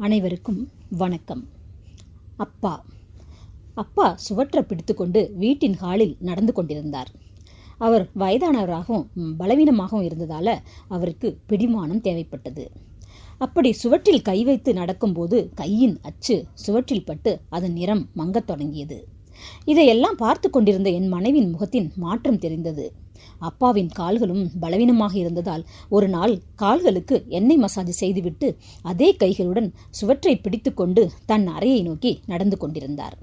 அனைவருக்கும் வணக்கம். அப்பா அப்பா சுவற்றை பிடித்துக்கொண்டு வீட்டின் ஹாலில் நடந்து கொண்டிருந்தார். அவர் வயதானவராகவும் பலவீனமாகவும் இருந்ததால் அவருக்கு பிடிமானம் தேவைப்பட்டது. அப்படி சுவற்றில் கை வைத்து நடக்கும்போது கையின் அச்சு சுவற்றில் பட்டு அதன் நிறம் மங்கத் தொடங்கியது. இதையெல்லாம் பார்த்து கொண்டிருந்த என் மனைவின் முகத்தின் மாற்றம் தெரிந்தது. அப்பாவின் கால்களும் பலவீனமாக இருந்ததால் ஒரு நாள் கால்களுக்கு எண்ணெய் மசாஜ் செய்துவிட்டு அதே கைகளுடன் சுவற்றை பிடித்துக்கொண்டு தன் அறையை நோக்கி நடந்து கொண்டிருந்தார்.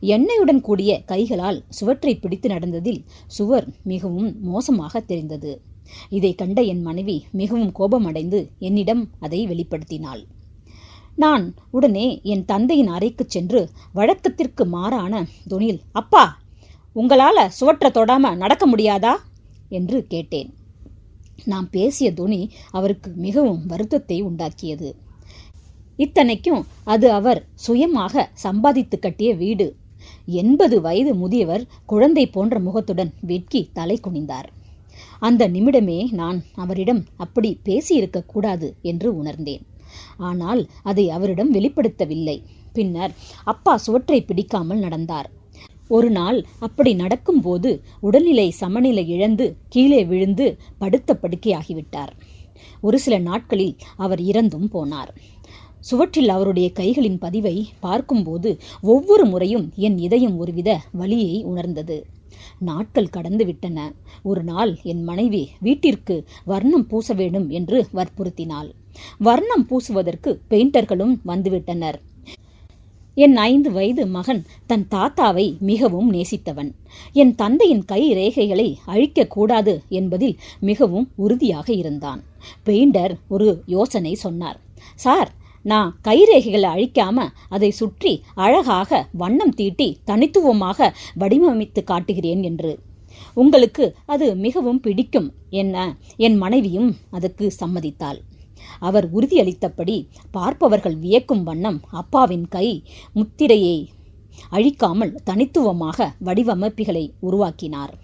எண்ணெயுடன் கூடிய கைகளால் சுவற்றை பிடித்து நடந்ததில் சுவர் மிகவும் மோசமாக தெரிந்தது. இதை கண்ட என் மனைவி மிகவும் கோபமடைந்து என்னிடம் அதை வெளிப்படுத்தினாள். நான் உடனே என் தந்தையின் அறைக்கு சென்று வழக்கத்திற்கு மாறான துணியில் அப்பா உங்களால் சுவற்றை தொடாம நடக்க முடியாதா? என்று கேட்டேன். நான் பேசிய துணி அவருக்கு மிகவும் வருத்தத்தை உண்டாக்கியது. இத்தனைக்கும் அது அவர் சுயமாக சம்பாதித்து கட்டிய வீடு. எண்பது வயது முதியவர் குழந்தை போன்ற முகத்துடன் வெட்கி தலை குனிந்தார். அந்த நிமிடமே நான் அவரிடம் அப்படி பேசியிருக்க கூடாது என்று உணர்ந்தேன். ஆனால் அதை அவரிடம் வெளிப்படுத்தவில்லை. பின்னர் அப்பா சுவற்றை பிடிக்காமல் நடந்தார். ஒரு நாள் அப்படி நடக்கும்போது உடல்நிலை சமநிலை இழந்து கீழே விழுந்து படுத்த படுக்கையாகிவிட்டார். ஒரு சில நாட்களில் அவர் இறந்தும் போனார். சுவற்றில் அவருடைய கைகளின் பதிவை பார்க்கும்போது ஒவ்வொரு முறையும் என் இதயம் ஒருவித வலியை உணர்ந்தது. நாட்கள் கடந்து விட்டன ஒரு நாள் என் மனைவி வீட்டிற்கு வர்ணம் பூச வேண்டும் என்று வற்புறுத்தினாள். வர்ணம் பூசுவதற்கு பெயிண்டர்களும் வந்துவிட்டனர். என் ஐந்து வயது மகன் தன் தாத்தாவை மிகவும் நேசித்தவன். என் தந்தையின் கை ரேகைகளை அழிக்கக்கூடாது என்பதில் மிகவும் உறுதியாக இருந்தான். பெயிண்டர் ஒரு யோசனை சொன்னார். சார் நான் கைரேகைகளை அழிக்காம அதை சுற்றி அழகாக வண்ணம் தீட்டி தனித்துவமாக வடிவமைத்து காட்டுகிறேன் என்று. உங்களுக்கு அது மிகவும் பிடிக்கும் என்ன என் மனைவியும் அதற்கு சம்மதித்தாள். அவர் உறுதியளித்தபடி பார்ப்பவர்கள் வியக்கும் வண்ணம் அப்பாவின் கை முத்திரையை அழிக்காமல் தனித்துவமாக வடிவமைப்புகளை உருவாக்கினார்.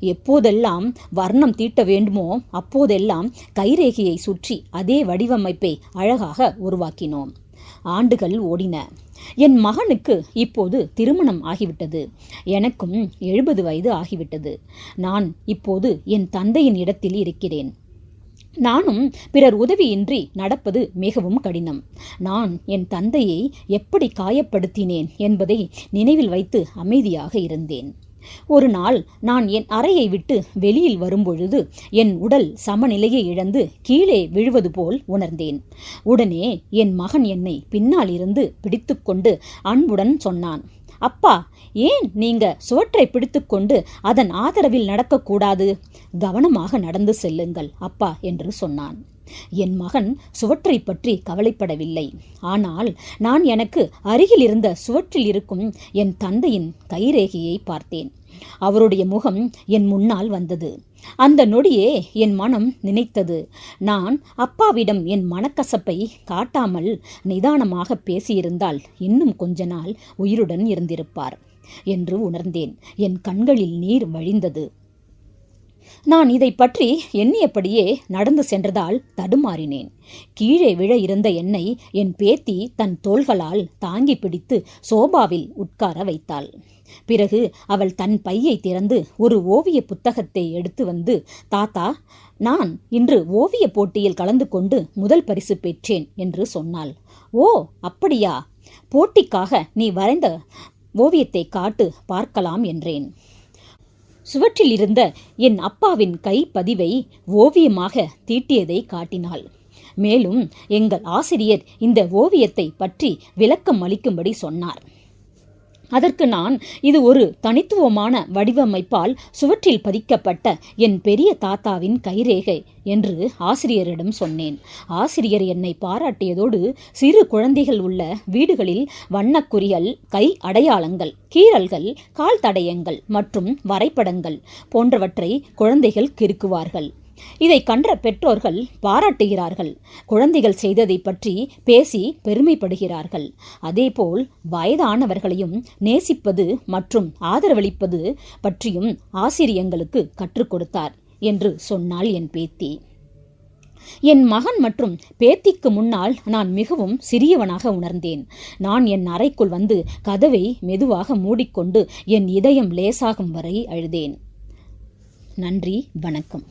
எப்போதெல்லாம் வர்ணம் தீட்ட வேண்டுமோ அப்போதெல்லாம் கைரேகையை சுற்றி அதே வடிவமைப்பை அழகாக உருவாக்கினோம். ஆண்டுகள் ஓடின. என் மகனுக்கு இப்போது திருமணம் ஆகிவிட்டது. எனக்கும் எழுபது வயது ஆகிவிட்டது. நான் இப்போது என் தந்தையின் இடத்தில் இருக்கிறேன். நானும் பிறர் உதவியின்றி நடப்பது மிகவும் கடினம். நான் என் தந்தையை எப்படி காயப்படுத்தினேன் என்பதை நினைவில் வைத்து அமைதியாக இருந்தேன். ஒரு நாள் நான் என் அறையை விட்டு வெளியில் வரும்பொழுது என் உடல் சமநிலையை இழந்து கீழே விழுவது போல் உணர்ந்தேன். உடனே என் மகன் என்னை பின்னால் இருந்து பிடித்துக்கொண்டு அன்புடன் சொன்னான். அப்பா ஏன் நீங்க சுவற்றை பிடித்துக்கொண்டு அதன் ஆதரவில் நடக்கக்கூடாது? கவனமாக நடந்து செல்லுங்கள் அப்பா என்று சொன்னான். என் மகன் சுவற்றை பற்றி கவலைப்படவில்லை. ஆனால் நான் எனக்கு அருகில் இருந்த சுவற்றில் இருக்கும் என் தந்தையின் கைரேகையை பார்த்தேன். அவருடைய முகம் என் முன்னால் வந்தது. அந்த நொடியே என் மனம் நினைத்தது. நான் அப்பாவிடம் என் மனக்கசப்பை காட்டாமல் நிதானமாக பேசியிருந்தால் இன்னும் கொஞ்ச நாள் உயிருடன் இருந்திருப்பார் என்று உணர்ந்தேன். என் கண்களில் நீர் வழிந்தது. நான் இதை பற்றி எண்ணியபடியே நடந்து சென்றதால் தடுமாறினேன். கீழே விழ இருந்த என்னை என் பேத்தி தன் தோள்களால் தாங்கி பிடித்து சோபாவில் உட்கார வைத்தாள். பிறகு அவள் தன் பையை திறந்து ஒரு ஓவிய புத்தகத்தை எடுத்து வந்து தாத்தா நான் இன்று ஓவிய போட்டியில் கலந்து கொண்டு முதல் பரிசு பெற்றேன் என்று சொன்னாள். ஓ அப்படியா? போட்டிக்காக நீ வரைந்த ஓவியத்தை காட்டு பார்க்கலாம் என்றேன். சுவற்றில் இருந்த என் அப்பாவின் கை பதிவை ஓவியமாக தீட்டியதை காட்டினாள். மேலும் எங்கள் ஆசிரியர் இந்த ஓவியத்தை பற்றி விளக்கம் அளிக்கும்படி சொன்னார். அதற்கு நான் இது ஒரு தனித்துவமான வடிவமைப்பால் சுவற்றில் பதிக்கப்பட்ட என் பெரிய தாத்தாவின் கைரேகை என்று ஆசிரியரிடம் சொன்னேன். ஆசிரியர் என்னை பாராட்டியதோடு சிறு குழந்தைகள் உள்ள வீடுகளில் வண்ணக்குறிகள் கை அடையாளங்கள் கீறல்கள் கால் தடயங்கள் மற்றும் வரைபடங்கள் போன்றவற்றை குழந்தைகள் கிறுக்குவார்கள். இதை கண்ட பெற்றோர்கள் பாராட்டுகிறார்கள். குழந்தைகள் செய்ததை பற்றி பேசி பெருமைப்படுகிறார்கள். அதேபோல் வயதானவர்களையும் நேசிப்பது மற்றும் ஆதரவளிப்பது பற்றியும் ஆசிரியங்களுக்கு கற்றுக் கொடுத்தார் என்று சொன்னாள் என் பேத்தி. என் மகன் மற்றும் பேத்திக்கு முன்னால் நான் மிகவும் சிறியவனாக உணர்ந்தேன். நான் என் அறைக்குள் வந்து கதவை மெதுவாக மூடிக்கொண்டு என் இதயம் லேசாகும் வரை அழுதேன். நன்றி வணக்கம்.